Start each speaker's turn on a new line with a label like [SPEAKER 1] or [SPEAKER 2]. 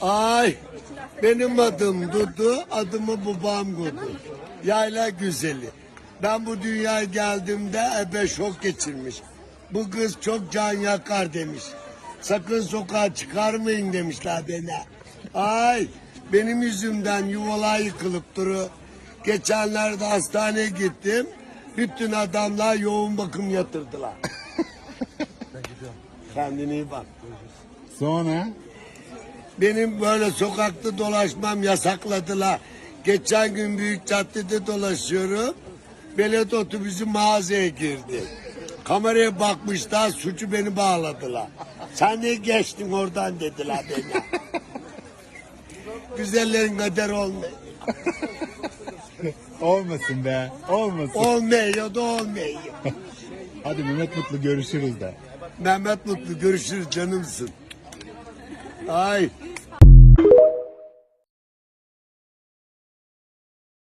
[SPEAKER 1] Ay benim adım Dudu, adımı babam koydu. Yayla güzeli. Ben bu dünyaya geldiğimde ebe şok geçirmiş. Bu kız çok can yakar demiş. Sakın sokağa çıkarmayın demişler bana. Ay benim yüzümden yuvalar yıkılıp duru. Geçenlerde hastaneye gittim. Bütün adamlar yoğun bakım yatırdılar. Kendine iyi bak.
[SPEAKER 2] Sonra
[SPEAKER 1] Benim böyle sokakta dolaşmam yasakladılar. Geçen gün büyük caddede dolaşıyorum. Belediye otobüsü mağazaya girdi. Kameraya bakmışlar suçu beni bağladılar. Sen ne geçtin oradan dediler bana. Güzellerin kader olmuyor.
[SPEAKER 2] olmasın be. Olmasın.
[SPEAKER 1] Olmuyor da olmuyor.
[SPEAKER 2] Hadi Mehmet Mutlu görüşürüz de.
[SPEAKER 1] Mehmet Mutlu görüşürüz canımsın. Hi.